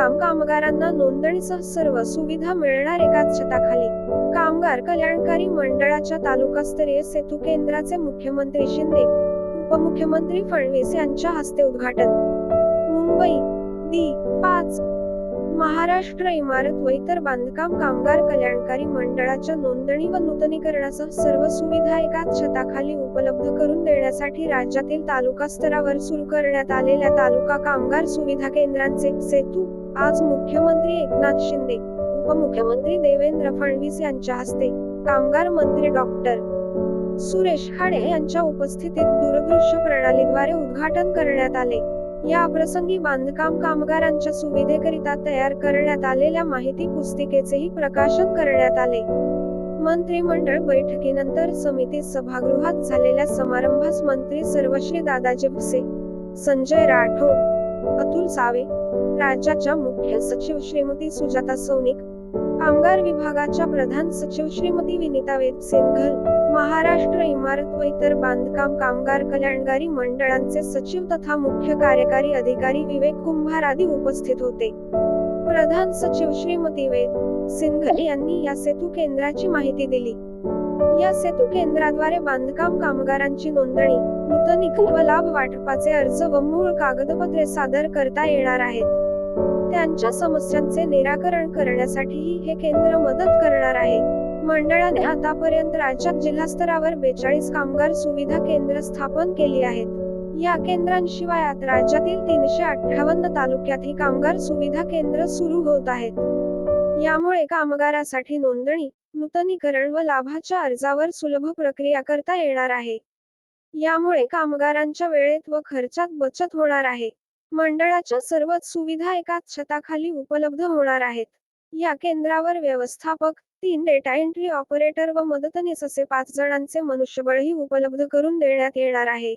बांधकाम कामगारांना नोंदणीसह सर्व सुविधा मिळणार एकाच छताखाली. कामगार कल्याणकारी मंडळाच्या तालुकास्तरीय सेतू केंद्राचे मुख्यमंत्री शिंदे उपमुख्यमंत्री फडणवीस यांच्या हस्ते उद्घाटन. मुंबई दी पाच महाराष्ट्र इमारत व इतर बांधकाम कामगार कल्याणकारी मंडळाच्या नोंदणी व नूतनीकरणासह सर्व सुविधा एकाच छताखाली उपलब्ध करून देण्यासाठी राज्यातील तालुका स्तरावर सुरू करण्यात आलेल्या तालुका कामगार सुविधा केंद्रांचे सेतू आज मुख्यमंत्री एकनाथ शिंदे उपमुख्यमंत्री देवेंद्र फडणवीस यांच्या हस्ते कामगार मंत्री डॉक्टर सुरेश खाडे यांच्या उपस्थितीत दूरदृश्य प्रणालीद्वारे उद्घाटन करण्यात आले. या प्रसंगी बांधकाम कामगारांच्या सुविधेकरिता तयार करण्यात आलेल्या माहिती पुस्तिकेचेही प्रकाशन करण्यात आले. मंत्रिमंडळ बैठकीनंतर समिती सभागृहात झालेल्या समारंभास मंत्री सर्वश्री दादाजी भुसे संजय राठोड अतुल सावे राज्याच्या मुख्य सचिव श्रीमती सुजाता सौनिक कामगार विभागाच्या प्रधान सचिव श्रीमती विनिता वेद सिंघल महाराष्ट्र इमारत व इतर बांधकाम कामगार कल्याणकारी मंडळांचे सचिव तथा मुख्य कार्यकारी अधिकारी विवेक कुंभार आदी उपस्थित होते. प्रधान सचिव श्रीमती वेद सिंघल यांनी या सेतू केंद्राची माहिती दिली. या सेतू केंद्राद्वारे बांधकाम कामगारांची नोंदणी नूतनीकरण व लाभ वाटपाचे अर्ज व मूळ कागदपत्रे सादर करता येणार आहेत. त्यांच्या समस्यांचे निराकरण करण्यासाठीही हे केंद्र मदत करणार आहे. मंडळाने आतापर्यंत राज्यात जिल्हास्तरावर बेचाळीस कामगार सुविधा केंद्र स्थापन केली आहेत. या केंद्रांशिवाय आता राज्यातील तीनशे अठ्ठावन्न तालुक्यातही कामगार सुविधा केंद्र सुरू होत आहेत. यामुळे कामगारासाठी नोंदणी नूतनीकरण व लाभाच्या अर्जावर सुलभ प्रक्रिया करता येणार आहे. यामुळे कामगारांच्या वेळेत व खर्चात बचत होणार आहे. मंडळाच्या सर्वच सुविधा एकाच छताखाली उपलब्ध होणार आहेत. या केंद्रावर व्यवस्थापक तीन डेटा एंट्री ऑपरेटर व मदतनीस असे पाच जणांचे मनुष्यबळही उपलब्ध करून देण्यात येणार आहे.